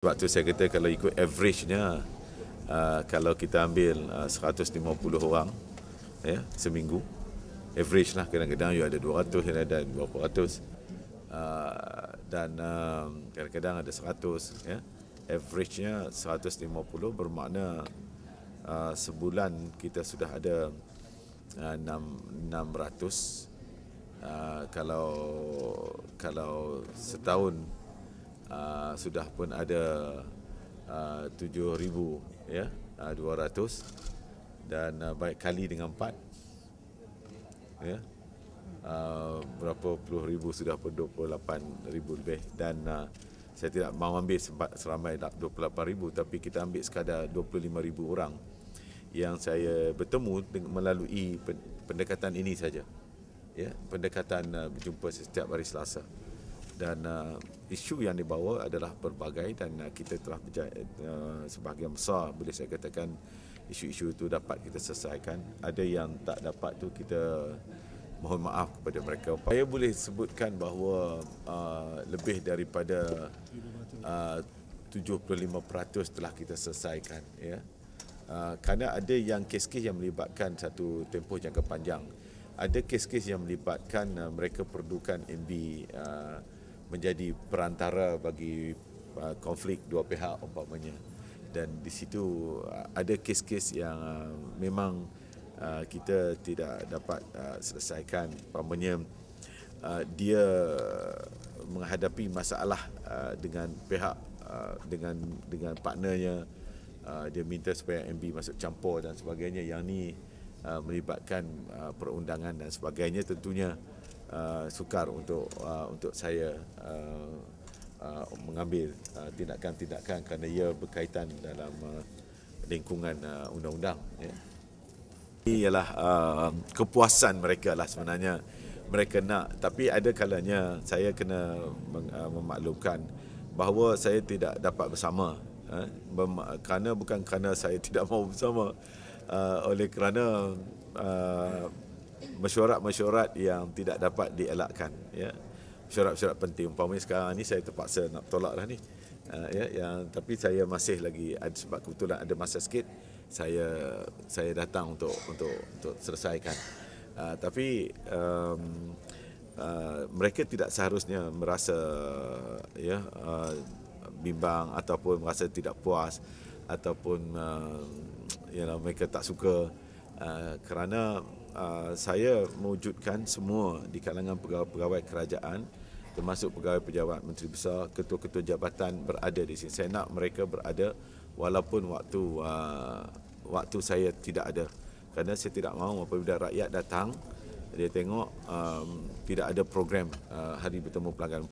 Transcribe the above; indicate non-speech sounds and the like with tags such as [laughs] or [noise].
Sebab tu saya kata kalau ikut average-nya uh, kalau kita ambil uh, 150 orang ya seminggu average lah kadang-kadang. You ada 200 kadang ada berapa ratus. Uh, dan um, kadang-kadang ada 100 ya. Average-nya 150 bermakna uh, sebulan kita sudah ada uh, 6 600 uh, kalau kalau setahun uh, sudah pun ada uh, 7000 ya uh, 200 dan uh, baik kali dengan 4 ya. Uh, berapa puluh ribu sudah pun 28 ribu lebih. Dan uh, saya tidak mahu ambil sempat seramai 28 ribu tapi kita ambil sekadar 25 ribu orang yang saya bertemu melalui pendekatan ini saja ya. Pendekatan berjumpa setiap hari Selasa dan uh, isu yang dibawa adalah berbagai dan uh, kita telah berjaya, uh, sebahagian besar boleh saya katakan isu-isu itu dapat kita selesaikan. Ada yang tak dapat tu kita mohon maaf kepada mereka. Saya boleh sebutkan bahawa uh, lebih daripada uh, 75% telah kita selesaikan ya. Uh, kerana ada yang kes-kes yang melibatkan satu tempoh jangka panjang. Ada kes-kes yang melibatkan uh, mereka perlukan MB uh, menjadi perantara bagi uh, konflik dua pihak umpamanya. Dan di situ uh, ada kes-kes yang uh, memang uh, kita tidak dapat uh, selesaikan. Umpamanya uh, dia menghadapi masalah uh, dengan pihak uh, dengan dengan partnernya. Uh, dia minta supaya MB masuk campur dan sebagainya. Yang ni uh, melibatkan uh, perundangan dan sebagainya tentunya uh, sukar untuk uh, untuk saya uh, uh, mengambil uh, tindakan-tindakan kerana ia berkaitan dalam uh, lingkungan uh, undang-undang ya. Ini ialah uh, kepuasan mereka lah sebenarnya mereka nak tapi ada kalanya saya kena uh, memaklumkan bahawa saya tidak dapat bersama uh, kerana bukan kerana saya [laughs] tidak mahu bersama uh, oleh kerana uh, mesyuarat-mesyuarat yang tidak dapat dielakkan ya. Mesyuarat-mesyuarat penting. Umpamanya sekarang ni saya terpaksa nak tolak lah ni. Uh, ya yang tapi saya masih lagi ada sebab kebetulan ada masa sikit saya saya datang untuk untuk untuk selesaikan. Uh, tapi um, uh, mereka tidak seharusnya merasa ya uh, bimbang ataupun merasa tidak puas ataupun uh, you know, mereka tak suka. Uh, kerana uh, saya mewujudkan semua di kalangan pegawai-pegawai kerajaan termasuk pegawai pejabat menteri besar, ketua-ketua jabatan berada di sini. Saya nak mereka berada walaupun waktu uh, waktu saya tidak ada. Kerana saya tidak mahu apabila rakyat datang dia tengok um, tidak ada program uh, hari bertemu pelanggan